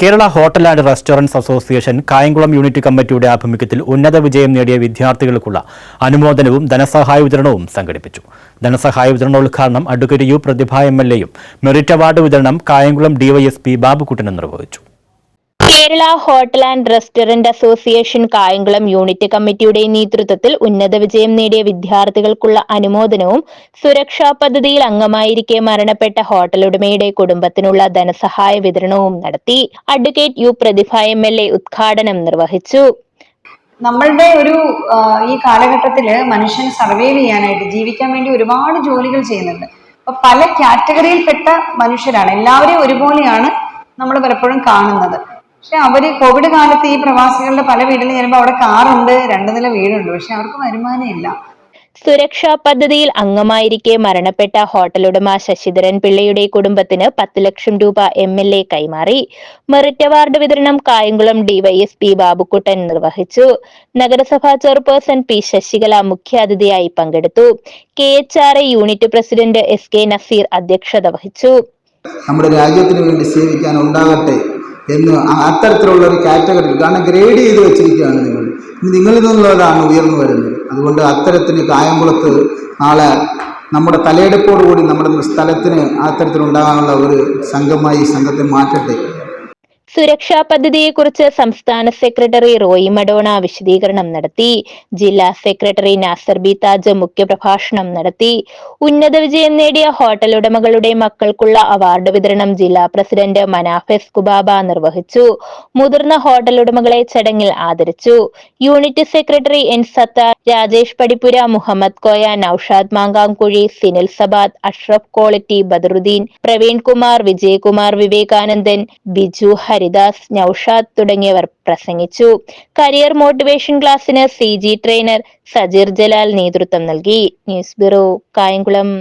Kerala hotel and restaurants association Kayamkulam unit കമ്മിറ്റിയുടെ ആഭിമുഖ്യത്തിൽ ഉന്നത വിജയം നേടിയ വിദ്യാർത്ഥികൾക്കുള്ള അനുമോദനവും ധനസഹായ വിതരണവും സംഘടിപ്പിച്ചു. ധനസഹായ വിതരണോദ്ഘാടനം advocate U Prathibha M L എയും മെറിറ്റ് അവാർഡ് വിതരണം കായംകുളം ഡിവൈഎസ്പി ബാബുക്കുട്ടനും നിർവഹിച്ചു. Kerala hotel and restaurant association Kayamkulam unit കമ്മിറ്റിയുടെ നേതൃത്വത്തിൽ ഉന്നത വിജയം നേടിയ വിദ്യാർത്ഥികൾക്കുള്ള അനുമോദനവും സുരക്ഷാ പദ്ധതിയിൽ അംഗമായിരിക്കെ മരണപ്പെട്ട ഹോട്ടൽ ഉടമയുടെ കുടുംബത്തിനുള്ള ധനസഹായ വിതരണവും നടത്തി advocate U Prathibha M L A ഉദ്ഘാടനം നിർവഹിച്ചു. നമ്മളുടെ ഒരു ഈ കാലഘട്ടത്തിൽ മനുഷ്യൻ സർവൈവ് ചെയ്യാനായിട്ട് ജീവിക്കാൻ വേണ്ടി ഒരുപാട് ജോലികൾ ചെയ്യുന്നുണ്ട്. പല കാറ്റഗറിയിൽപ്പെട്ട മനുഷ്യരാണ്. എല്ലാവരെയും ഒരുപോലെയാണ് നമ്മൾ പലപ്പോഴും കാണുന്നത്. പക്ഷെ അവർ കോവിഡ് കാലത്ത് ഈ പ്രവാസികളുടെ പല വീട്ടിലും ചെല്ലുമ്പോൾ അവിടെ കാറുണ്ട് രണ്ടു നില വീടുണ്ട്. പക്ഷെ അവർക്ക് വരുമാനമില്ല. സുരക്ഷാ പദ്ധതിയിൽ അംഗമായിരിക്കെ മരണപ്പെട്ട ഹോട്ടൽ ഉടമ ശശിധരൻ പിള്ളയുടെ കുടുംബത്തിന് പത്ത് ലക്ഷം രൂപ എം എൽ എ കൈമാറി. മെറിറ്റ് അവാർഡ് വിതരണം കായംകുളം ഡിവൈഎസ്പി ബാബുക്കുട്ടൻ നിർവഹിച്ചു. നഗരസഭാ ചെയർപേഴ്സൺ പി ശശികല മുഖ്യാതിഥിയായി പങ്കെടുത്തു. K H R A unit president S K Nazeer അധ്യക്ഷത വഹിച്ചു. നമ്മുടെ രാജ്യത്തിന് വേണ്ടി സേവിക്കാൻ ഉണ്ടാകട്ടെ എന്ന് അത്തരത്തിലുള്ള ഒരു കാറ്റഗറി കാരണം ഗ്രേഡ് ചെയ്ത് വെച്ചിരിക്കുകയാണ് നിങ്ങൾ. നിങ്ങളിൽ നിന്നുള്ളതാണ് ഉയർന്നു വരുന്നത്. അതുകൊണ്ട് അത്തരത്തിന് കായംകുളത്ത് നാളെ നമ്മുടെ തലയെടുപ്പോടുകൂടി നമ്മുടെ സ്ഥലത്തിന് അത്തരത്തിലുണ്ടാകാനുള്ള ഒരു സംഘമായി സംഘത്തെ മാറ്റട്ടെ. സുരക്ഷാ പദ്ധതിയെക്കുറിച്ച് സംസ്ഥാന സെക്രട്ടറി റോയി മഡോണ വിശദീകരണം നടത്തി. ജില്ലാ സെക്രട്ടറി നാസർ ബി താജ് മുഖ്യപ്രഭാഷണം നടത്തി. ഉന്നത വിജയം നേടിയ ഹോട്ടൽ ഉടമകളുടെ മക്കൾക്കുള്ള അവാർഡ് വിതരണം ജില്ലാ പ്രസിഡന്റ് മനാഫെസ് കുബാബ നിർവഹിച്ചു. മുതിർന്ന ഹോട്ടൽ ഉടമകളെ ചടങ്ങിൽ ആദരിച്ചു. Unit secretary N Sathar Rajesh Padippura Muhammad Koya Naushad Mankamkuzhi Sinil Sabad Ashraf quality Badaruddin Praveen Kumar Vijayakumar Vivekanandan Biju Haridas Naushad തുടങ്ങിയവർ പ്രസംഗിച്ചു. കരിയർ മോട്ടിവേഷൻ ക്ലാസ്സിന് സി ട്രെയിനർ സജീർ ജലാൽ നേതൃത്വം നൽകി. News bureau Kayamkulam.